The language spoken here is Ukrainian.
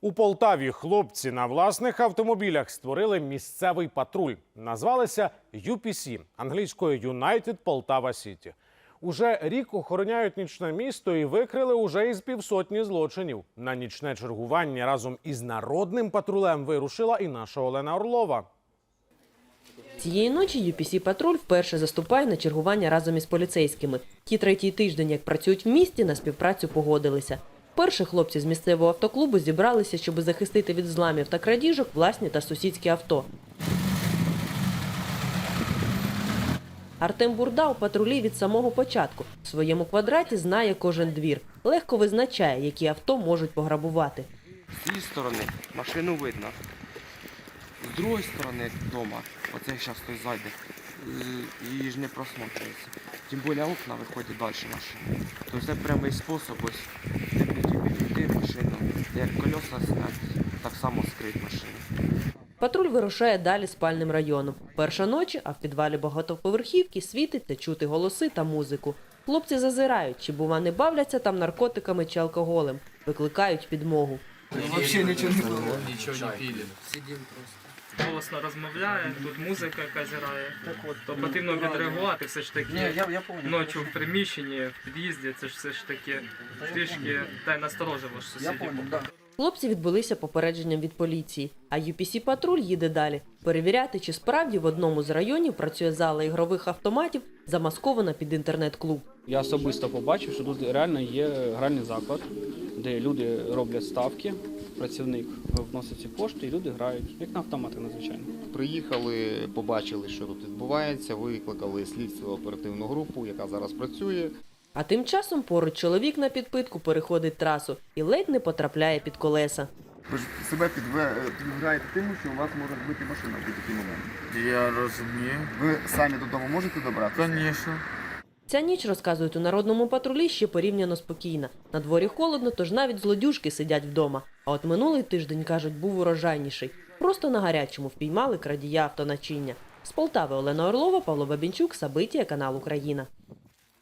У Полтаві хлопці на власних автомобілях створили місцевий патруль. Назвалися UPC англійською United Poltava City. Уже рік охороняють нічне місто і викрили уже із півсотні злочинів. На нічне чергування разом із народним патрулем вирушила і наша Олена Орлова. Цієї ночі UPC патруль вперше заступає на чергування разом із поліцейськими. Ті третій тиждень, як працюють в місті, на співпрацю погодилися. Вперше хлопці з місцевого автоклубу зібралися, щоб захистити від зламів та крадіжок власні та сусідські авто. Артем Бурда у патрулі від самого початку. В своєму квадраті знає кожен двір. Легко визначає, які авто можуть пограбувати. З цієї сторони машину видно. З другої сторони вдома, оце зараз хтось зайде, її ж не просмотрюється. Тим більше окна виходять далі машини. То це прямий спосіб ось як колеса зняти, так само скрити машину. Патруль вирушає далі спальним районом. Перша ночі, а в підвалі багатоповерхівки світиться чути голоси та музику. Хлопці зазирають, чи бува не бавляться там наркотиками чи алкоголем. Викликають підмогу. Нічого не пілі. Голосно розмовляє, тут музика яка зіграє. То потрібно відреагувати все ж таки. Ночі в приміщенні, в під'їзді, це ж все ж таки трішки та й насторожувало ж сусідів. Хлопці відбулися попередженням від поліції, а UPC патруль їде далі перевіряти, чи справді в одному з районів працює зала ігрових автоматів, замаскована під інтернет-клуб. Я особисто побачив, що тут реально є гральний заклад, де люди роблять ставки, працівник вносить ці кошти і люди грають, як на автомати надзвичайно. Приїхали, побачили, що тут відбувається, викликали слідство оперативну групу, яка зараз працює. А тим часом поруч чоловік на підпитку переходить трасу і ледь не потрапляє під колеса. Ви ж себе підве- тим, що у вас може збити машина в будь-який момент. Я розумію. Ви самі додому можете добратися? Звісно. Ця ніч, розказують у народному патрулі, ще порівняно спокійна. На дворі холодно, тож навіть злодюжки сидять вдома. А от минулий тиждень, кажуть, був урожайніший. Просто на гарячому впіймали крадія автоначиння. З Полтави Олена Орлова, Павло Бабінчук, Сабитія, канал Україна.